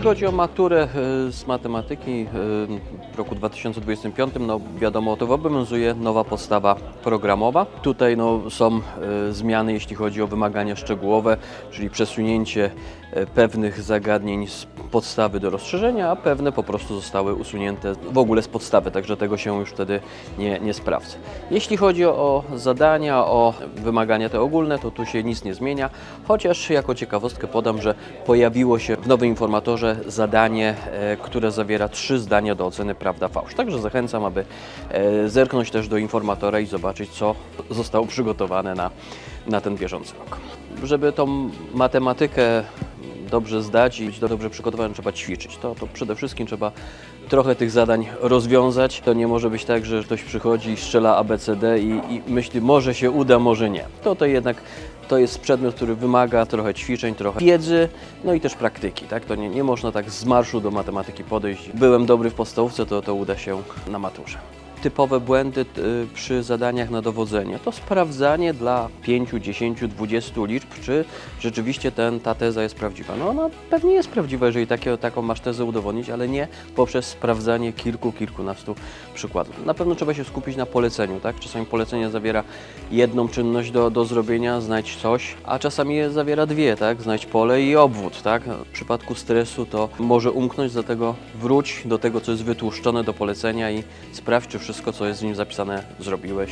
chodzi o maturę e, z matematyki e, w roku 2025, no wiadomo, to obowiązuje nowa podstawa programowa. Tutaj no, są e, zmiany, jeśli chodzi o wymagania szczegółowe, czyli przesunięcie pewnych zagadnień z podstawy do rozszerzenia, a pewne po prostu zostały usunięte w ogóle z podstawy, także tego się już wtedy nie, nie sprawdza. Jeśli chodzi o zadania, o wymagania te ogólne, to tu się nic nie zmienia, chociaż jako ciekawostkę podam, że pojawiło się w nowym informatorze zadanie, e, które zawiera trzy zdania do oceny prawda-fałsz. Także zachęcam, aby e, zerknąć też do informatora i zobaczyć, co zostało przygotowane na, na ten bieżący rok. Żeby tą matematykę dobrze zdać i być dobrze przygotowanym, trzeba ćwiczyć. To, to przede wszystkim trzeba trochę tych zadań rozwiązać. To nie może być tak, że ktoś przychodzi i strzela ABCD i, i myśli, może się uda, może nie. To to jednak to jest przedmiot, który wymaga trochę ćwiczeń, trochę wiedzy, no i też praktyki. Tak? To nie, nie można tak z marszu do matematyki podejść. Byłem dobry w podstawówce, to, to uda się na maturze typowe błędy y, przy zadaniach na dowodzenie. To sprawdzanie dla 5, 10, 20 liczb, czy rzeczywiście ten, ta teza jest prawdziwa. No ona pewnie jest prawdziwa, jeżeli takie, taką masz tezę udowodnić, ale nie poprzez sprawdzanie kilku, kilkunastu przykładów. Na pewno trzeba się skupić na poleceniu. Tak? Czasami polecenie zawiera jedną czynność do, do zrobienia, znajdź coś, a czasami zawiera dwie, tak? znajdź pole i obwód. Tak? W przypadku stresu to może umknąć, dlatego wróć do tego, co jest wytłuszczone do polecenia i sprawdź, czy wszystko, co jest w nim zapisane, zrobiłeś.